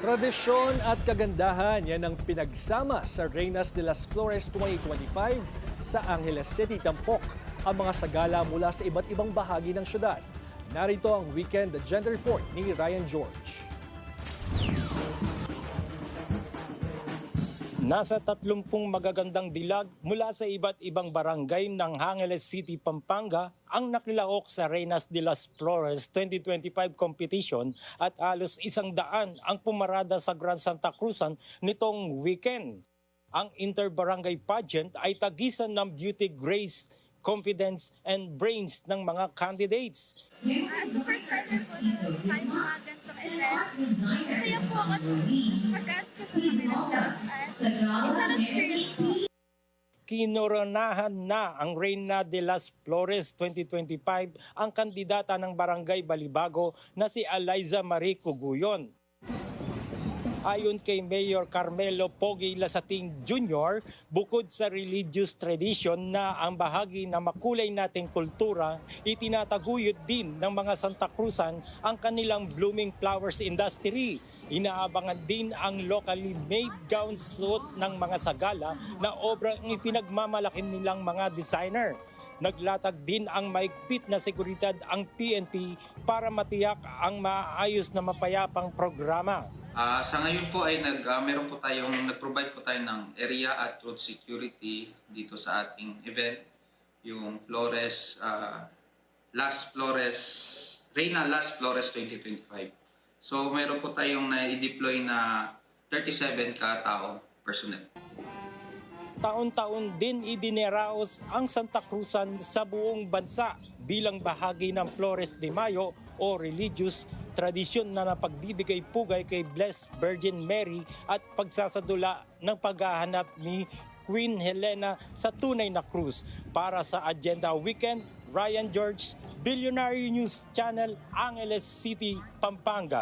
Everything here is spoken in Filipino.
Tradisyon at kagandahan yan ang pinagsama sa Reynas de las Flores 2025 sa Angeles City, Tampok. Ang mga sagala mula sa iba't ibang bahagi ng syudad. Narito ang Weekend Agenda Report ni Ryan George. Nasa 30 magagandang dilag mula sa iba't ibang barangay ng Angeles City, Pampanga ang nakilaok sa Reynas de las Flores 2025 competition at halos isang daan ang pumarada sa Grand Santa Cruzan nitong weekend. Ang interbarangay pageant ay tagisan ng beauty, grace, confidence, and brains ng mga candidates. Uh, super starter po na sa mga ganitong event. Masaya po ako mag-add ko sa kanila. Kinoronahan na ang Reina de las Flores 2025 ang kandidata ng Barangay Balibago na si Eliza Marie Cuguyon. Ayon kay Mayor Carmelo Pogi Lasating Jr., bukod sa religious tradition na ang bahagi na makulay nating kultura, itinataguyod din ng mga Santa Cruzan ang kanilang blooming flowers industry. Inaabangan din ang locally made gown suit ng mga sagala na obrang ipinagmamalaki nilang mga designer. Naglatag din ang maigpit na seguridad ang PNP para matiyak ang maayos na mapayapang programa. Ah, sa ngayon po ay nag ah, meron po tayong nag-provide po tayo ng area at road security dito sa ating event, yung Flores ah, Las Flores Reina Las Flores 2025. So meron po tayong na-deploy na 37 ka tao personnel. Taon-taon din idineraos ang Santa Cruzan sa buong bansa bilang bahagi ng Flores de Mayo o religious tradisyon na napagbibigay pugay kay Blessed Virgin Mary at pagsasadula ng paghahanap ni Queen Helena sa tunay na krus. Para sa Agenda Weekend, Ryan George, Billionaire News Channel, Angeles City, Pampanga.